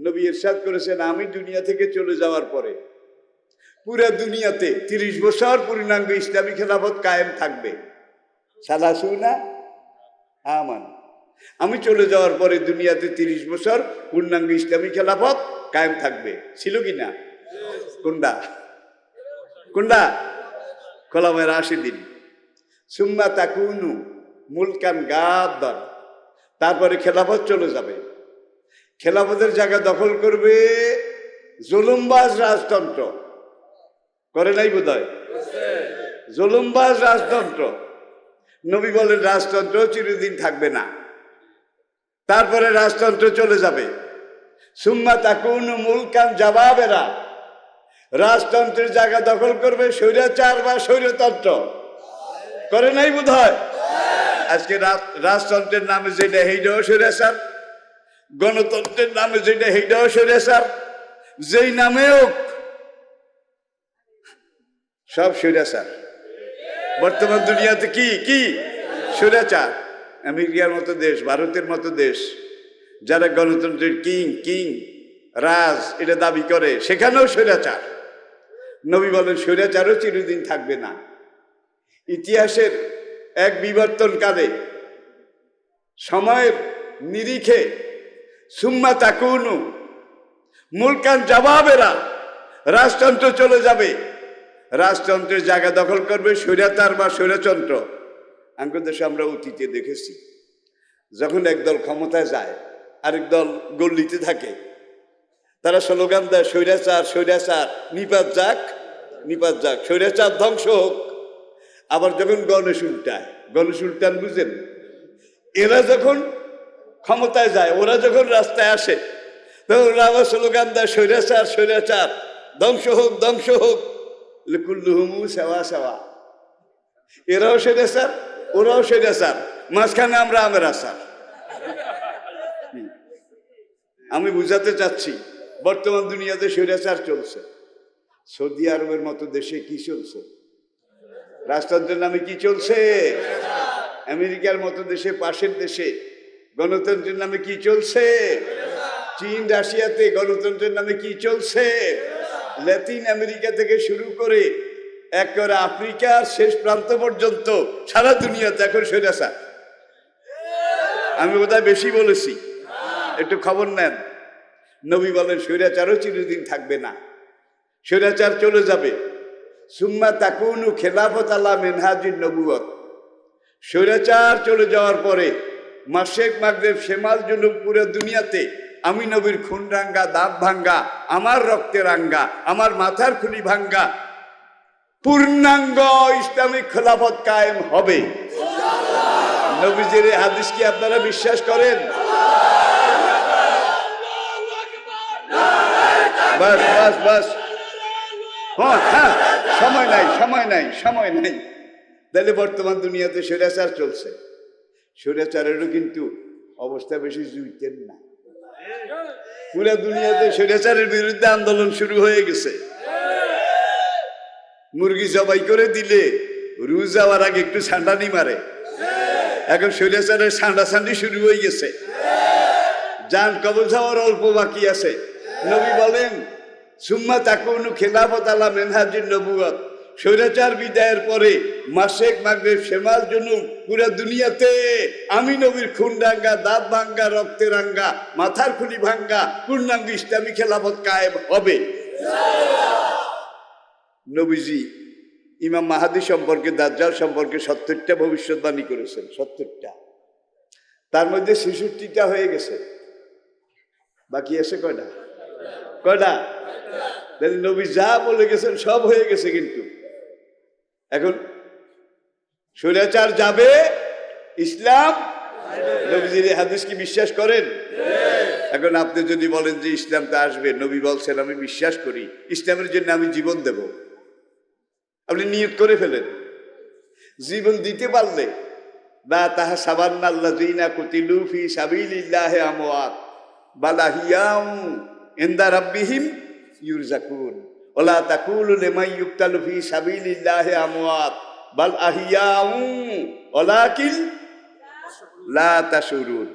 নবী ইরশাদ করেছেন, আমি দুনিয়া থেকে চলে যাওয়ার পরে পুরা দুনিয়াতে তিরিশ বছর পূর্ণাঙ্গ ইসলামী খেলাফত কায়েম থাকবে। সালাসু না? আমান। আমি চলে যাওয়ার পরে দুনিয়াতে তিরিশ বছর পূর্ণাঙ্গ ইসলামী খেলাফত কায়েম থাকবে। ছিল কি না? কোনটা? কোনটা? কলামের আশি দিন সুম্মা তাকুনু মুলকান গাদ্দার তারপরে খেলাফত চলে যাবে। খেলাফতের জায়গা দখল করবে জুলুমবাজ রাজতন্ত্র। করে নাই বোধ জুলুমবাজ রাজতন্ত্র। নবী বলেন, রাজতন্ত্র চিরদিন থাকবে না। তারপরে রাজতন্ত্র চলে যাবে। সুম্মা তাকুন মুলকান জবাবেরা। রাজতন্ত্রের জায়গা দখল করবে স্বৈরাচার বা স্বৈরতন্ত্র। করে নাই বোধ হয় আজকে রাজ- রাজতন্ত্রের নামে যেটা সেইটাও স্বৈরাচার। গণতন্ত্রের নামে যেটা সেইটাও স্বৈরাচার যেই নামে হোক, সব স্বৈরাচার বর্তমান দুনিয়াতে কি কি? স্বৈরাচার আমেরিকার মতো দেশ, ভারতের মতো দেশ, যারা গণতন্ত্রের কিং কিং, রাজ, এটা দাবি করে, সেখানেও স্বৈরাচার নবী বলেন স্বৈরাচারও চিরদিন থাকবে না। ইতিহাসের এক বিবর্তনকালে, সময়ের নিরিখে সুম্মা তাকুনু। মুলকান জবাবেরা, রাজতন্ত্র চলে যাবে। রাজতন্ত্রের জায়গা দখল করবে স্বৈরাচার বা স্বৈরতন্ত্র। আঙ্কুর দেশে আমরা অতীতে দেখেছি, যখন একদল ক্ষমতায় যায়, আরেক দল গল্লিতে থাকে। তারা স্লোগান দেয়, স্বৈরাচার স্বৈরাচার, নিপাত যাক নিপাত যাক, স্বৈরাচার ধ্বংস হোক। আবার যখন গণেশ উল্টায় গণেশ উল্টান বুঝেন, এরা যখন ক্ষমতায় যায়, ওরা যখন রাস্তায় আসে, তখন ওরা আবার স্লোগান দেয়, স্বৈরাচার স্বৈরাচার, ধ্বংস হোক ধ্বংস হোক। কুল্লুহুমু সেবা সেবা এরাও স্বৈরাচার, ওরাও স্বৈরাচার। মাঝখানে আমরা আমের আসার আমি বুঝাতে চাচ্ছি, বর্তমান দুনিয়াতে স্বৈরাচার চলছে। সৌদি আরবের মতো দেশে কি চলছে? রাজতন্ত্রের নামে কি চলছে? আমেরিকার মতো দেশে, পাশের দেশে। গণতন্ত্রের নামে কি চলছে? চীন, রাশিয়াতে গণতন্ত্রের নামে কি চলছে? ল্যাটিন আমেরিকা থেকে শুরু করে একেবারে আফ্রিকার শেষ প্রান্ত পর্যন্ত সারা দুনিয়াতে এখন স্বৈরাচার। আমি বোধহয় বেশি বলেছি। একটু খবর নেন। নবী বলেন, স্বৈরাচারও চিরদিন থাকবে না। স্বৈরাচার চলে যাবে। সুম্মা তাকুনু খেলাফত আল্লাহ মেনহাজির নবুয়ত স্বৈরাচার চলে যাওয়ার পরে মাসেক মাগরেব শেমাল জুলুম পুরো দুনিয়াতে, আমি নবীর খুন রাঙ্গা, দাঁত ভাঙ্গা, আমার রক্তের রাঙ্গা, আমার মাথার খুলি ভাঙ্গা। পূর্ণাঙ্গ ইসলামিক খেলাফত কায়েম হবে। নবীজির হাদিস কি আপনারা বিশ্বাস করেন? বাস বাস বাস। হ্যাঁ হ্যাঁ সময় নাই সময় নাই সময় নাই। তাহলে বর্তমান দুনিয়াতে স্বৈরাচার চলছে। স্বৈরাচারেরও কিন্তু অবস্থা বেশি জুইতেন না। পুরা দুনিয়াতে স্বৈরাচারের বিরুদ্ধে আন্দোলন শুরু হয়ে গেছে। মুরগি জবাই করে দিলে রুজ যাওয়ার আগে একটু ছান্ডানি মারে। এখন স্বৈরাচারের ছান্ডাছান্ডি শুরু হয়ে গেছে। যান কবল যাওয়ার অল্প বাকি আছে। নবী বলেন সুম্মা তাকুনু খেলাফত আলা মেনহাজির নবুয়ত স্বৈরাচার বিদায়ের পরে মাসেক মাগরে শেমাল জনুম পুরা দুনিয়াতে আমি নবীর খুন রাঙ্গা দাঁত ভাঙ্গা, রক্তে রাঙ্গা, মাথার খুলি ভাঙ্গা, পূর্ণাঙ্গ ইসলামী খেলাফত কায়েম হবে। নবীজি ইমাম মাহাদি সম্পর্কে, দাজ্জাল সম্পর্কে সত্তরটা ভবিষ্যৎবাণী করেছেন, সত্তরটা। তার মধ্যে ছেষট্টিটা হয়ে গেছে। বাকি আছে কয়টা? কয়টা? নবী যা বলে গেছেন সব হয়ে গেছে কিন্তু। এখন স্বৈরাচার যাবে, ইসলাম? হাদিস কি বিশ্বাস করেন? এখন আপনি যদি বলেন যে ইসলাম ইসলামটা আসবে, নবী বলছেন, আমি বিশ্বাস করি, ইসলামের জন্য আমি জীবন দেব। আপনি নিয়ত করে ফেলেন। জীবন দিতে পারলে বা তাহা সাবান্না আল্লাযীনা কুতিলু ফি সাবিলিল্লাহি আমওয়াত বালাহিয়াম ইনদা রাব্বিহিম ইউরজাকুন। ওলা তাকুলু লিমান ইউক্তালু ফি সাবিলিল্লাহি আমওয়াত, বাল আহিয়াউ, ওলাকিন লা তাশুরুন।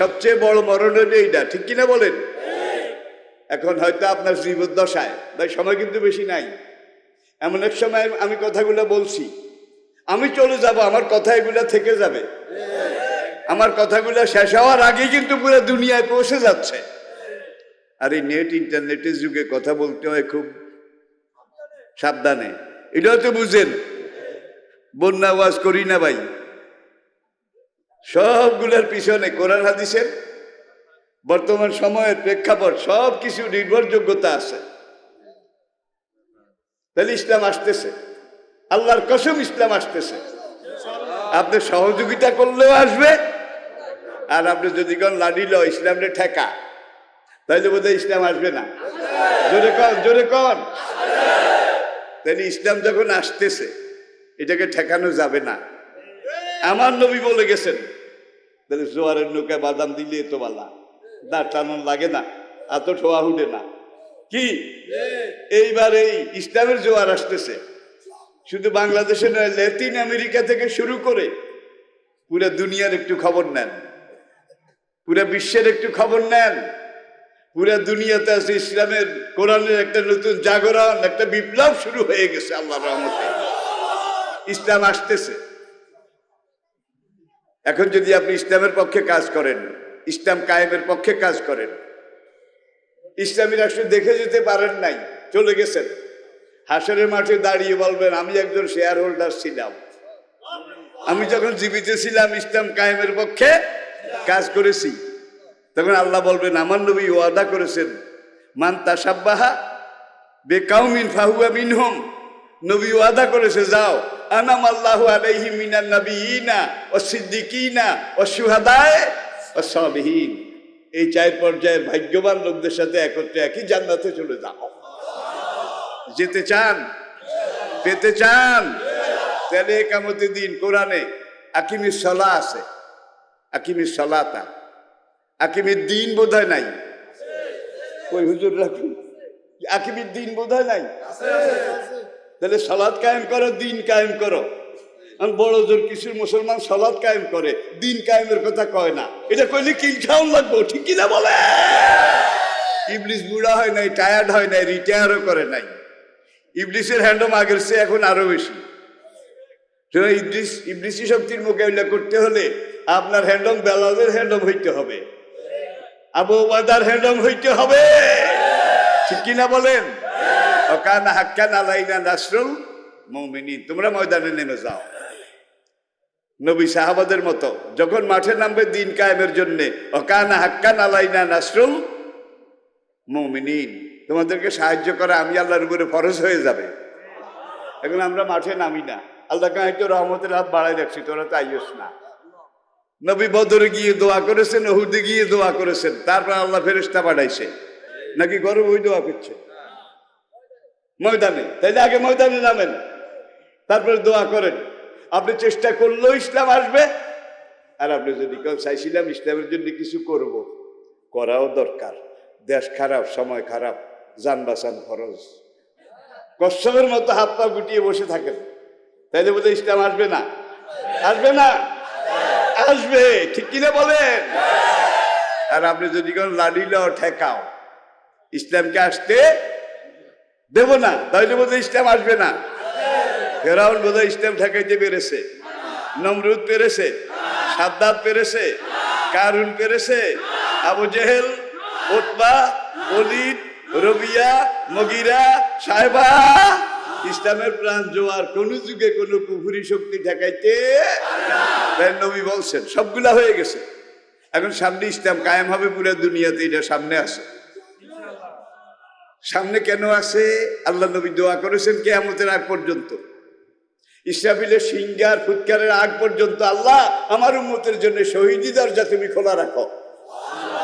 সবচেয়ে বড় মরণ হলো এইটা, ঠিক কিনা বলেন? এখন হয়তো আপনার জীবদ্দশায় তাই সময় কিন্তু বেশি নাই। এমন এক সময় আমি কথাগুলো বলছি, আমি চলে যাব, আমার কথা এগুলা থেকে যাবে। আমার কথাগুলো শেষ হওয়ার আগেই কিন্তু পুরো দুনিয়ায় পৌঁছে যাচ্ছে। আর এই নেট ইন্টারনেটের যুগে কথা বলতে হয় খুব সাবধানে। এটাও তো বুঝেন। বন্যা ওয়াজ করি না ভাই। সবগুলোর পিছনে কোরআন হাদিসের বর্তমান সময়ের প্রেক্ষাপট সব কিছু নির্ভরযোগ্যতা আছে। তাহলে ইসলাম আসতেছে। আল্লাহর কসম ইসলাম আসতেছে। আপনি সহযোগিতা করলেও আসবে, আর আপনি যদি কোন লাডিল ইসলামে ঠেকা। তাহলে বোধহয় ইসলাম আসবে না। জোরে কর জোরে কর তাহলে ইসলাম যখন আসতেছে, এটাকে ঠেকানো যাবে না। আমার নবী বলে গেছেন তাহলে জোয়ারের নৌকায় বাদাম দিলে তো বালা। দাঁড় টানান লাগে না এত ঠোয়া উঠে না। কি? এইবার এই ইসলামের জোয়ার আসতেছে। শুধু বাংলাদেশে নয় ল্যাটিন আমেরিকা থেকে শুরু করে পুরো দুনিয়ার একটু খবর নেন। পুরো বিশ্বের একটু খবর নেন। পুরো দুনিয়াতে আছে ইসলামের, কোরআনের একটা নতুন জাগরণ, একটা বিপ্লব শুরু হয়ে গেছে আল্লাহ রহমতে। ইসলাম আসতেছে। এখন যদি আপনি ইসলামের পক্ষে কাজ করেন, ইসলাম কায়েমের পক্ষে কাজ করেন ইসলামী রাষ্ট্র দেখে যেতে পারেন নাই, চলে গেছেন। হাসরের মাঠে দাঁড়িয়ে বলবেন, আমি একজন শেয়ার হোল্ডার ছিলাম। আমি যখন জীবিত ছিলাম, ইসলাম কায়েমের পক্ষে কাজ করেছি। তখন আল্লাহ বলবেন, আমার নবী ওয়াদা করেছেন, মান তাসাব্বাহা বেকাউমিন ফাহুয়া মিনহুম। নবী ওয়াদা করেছে, যাও, আনাম আল্লাহ আলাইহি মিনান নবিয়িনা ও সিদ্দিকিনা ও সুহাদায়ে ও সালিহিন। এই চার পর্যায়ের ভাগ্যবান লোকদের সাথে একত্রে একই জান্নাতে চলে যাও। যেতে চান? পেতে চান? তাহলে একামতে দিন কোরআনে আকিমির সলা আছে। আকিমির সলাতা। আকিমির দিন বোধ নাই। ওই হুজুর রাখুন আকিমির দিন বোধ নাই? তাহলে সলাদ কায়েম করো, দিন কায়েম করো। বড় জোর কিছুর মুসলমান সলাদ কায়েম করে, দিন কায়েমের কথা কয় না। এটা কইলে কিল খাওয়ান লাগবো, ঠিক কিনা বলে? ইবলিশ বুড়া হয় নাই, টায়ার্ড হয় নাই, রিটায়ারও করে নাই। ইবলিসের হ্যান্ডম আগের চেয়ে এখন আরও বেশি। ইবলিশ ইবলিশি শক্তির মোকাবিলা করতে হলে আপনার হ্যান্ডম বেলালের হ্যান্ডম হইতে হবে। আবু বাদার হ্যান্ডম হইতে হবে। ঠিক কিনা বলেন? অকান হাক্কান আলাইনা নাসরুল মৌমিনী তোমরা ময়দানে নেমে যাও। নবী সাহাবাদের মতো যখন মাঠে নামবে দিন কায়েমের জন্য অকান হাক্কান আলাইনা নাসরুল মৌমিনীন। তোমাদেরকে সাহায্য করা আমি আল্লাহর উপরে ফরজ হয়ে যাবে। এখন আমরা মাঠে নামি না। আল্লাহকে হয়তো রহমতের হাত বাড়াই রাখছি, তোরা তো আইস না। নবী বদরে গিয়ে দোয়া করেছেন ওহুদে গিয়ে দোয়া করেছেন, তারপর আল্লাহ ফেরেস্তা পাঠাইছে। নাকি গরম ওই দোয়া করছে? ময়দানে। তাইলে আগে ময়দানে নামেন, তারপরে দোয়া করেন। আপনি চেষ্টা করলেও ইসলাম আসবে। আর আপনি যদি চাইছিলাম ইসলামের জন্য কিছু করব, করাও দরকার। দেশ খারাপ, সময় খারাপ, যান বাঁচান খরচ কশ্যপের মতো হাত পা গুটিয়ে বসে থাকেন। তাইলে বোধ ইসলাম আসবে না। আসবে না। আসবে, ঠিক কিনা বলেন? আর আপনি যদি কোন লাডিল ঠেকাও। ইসলামকে আসতে দেব না, তাহলে বোধহয় ইসলাম আসবে না। ফেরাউন বোধহয় ইসলাম ঠেকাইতে পেরেছে। নমরুদ পেরেছে সাদ্দাত পেরেছে, কারুন পেরেছে, আবু জেহেল ওতবা অলিদ রবিয়া, মগিরা, সাহেবা। ইসলামের প্রাণ জোয়ার কোন যুগে কোন পুকুরি শক্তি ঠেকাইতে নবী বলছেন, সবগুলা হয়ে গেছে। এখন সামনে ইসলাম কায়েম হবে পুরো দুনিয়াতে, এটা সামনে আছে। সামনে কেন আছে? আল্লাহ নবী দোয়া করেছেন কেয়ামতের আগ পর্যন্ত। ইসরাফিলের সিঙ্গার ফুৎকারের আগ পর্যন্ত আল্লাহ আমার উন্মতের জন্য শহীদি দরজা তুমি খোলা রাখো।